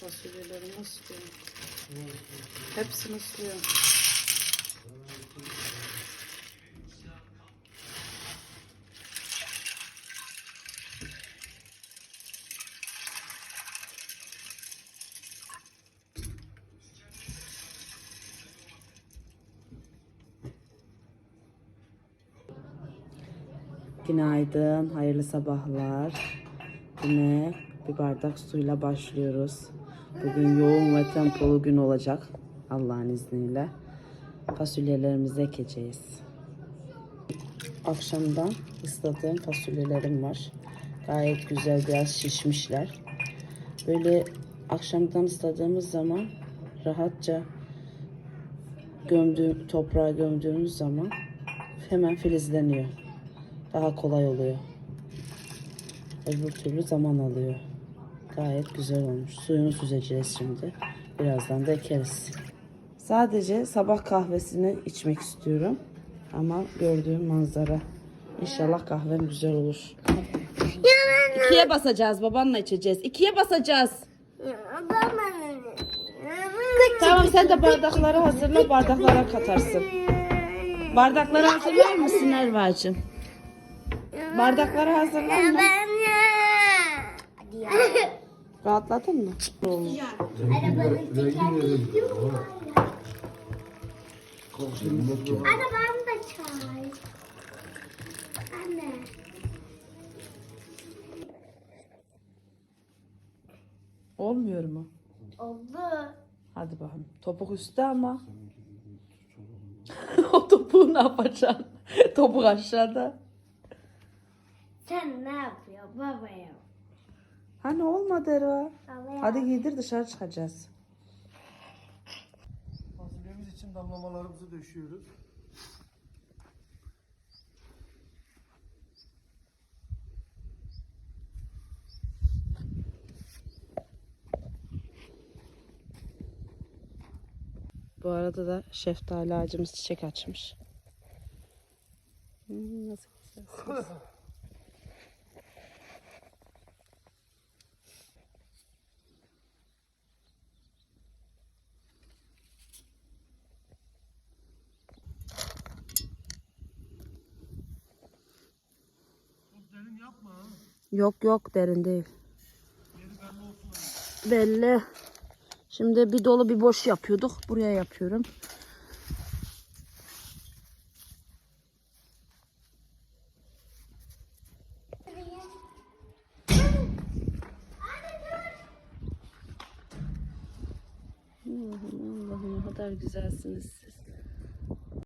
Fasulyelerimi ıslıyorum. Hepsini ıslıyorum. Günaydın, hayırlı sabahlar. Yine bir bardak suyla başlıyoruz. Bugün yoğun ve tempolu gün olacak Allah'ın izniyle. Fasulyelerimizi ekeceğiz. Akşamdan ısladığım fasulyelerim var. Gayet güzel biraz şişmişler. Böyle akşamdan ısladığımız zaman rahatça gömdüğüm, toprağa gömdüğümüz zaman hemen filizleniyor daha kolay oluyor. Öbür türlü zaman alıyor. Gayet güzel olmuş. Suyunu süzeceğiz şimdi. Birazdan da ekeriz. Sadece sabah kahvesini içmek istiyorum. Ama gördüğüm manzara. İnşallah kahvem güzel olur. İkiye basacağız. Babanla içeceğiz. İkiye basacağız. Tamam sen de bardakları hazırla. Bardaklara katarsın. Bardakları hazırlar mısın Erva'cığım? Bardakları hazırlar mı? Rahatladın mı? Anne ben de çay. Anne. Olmuyor mu? Oldu. Hadi bakalım. Topuk üstte ama. o topuğu ne yapacaksın? Topuk aşağıda. Sen ne yapıyorsun babaya? Hani olmadı Erva. Hadi giydir dışarı çıkacağız. Fasulyemiz için damlamalarımızı döşüyoruz. Bu arada da şeftali ağacımız çiçek açmış. Hmm, nasıl güzel. Yok yok derin değil. Belli. Şimdi bir dolu bir boş yapıyorduk. Buraya yapıyorum. Allah'ım ne kadar güzelsiniz siz.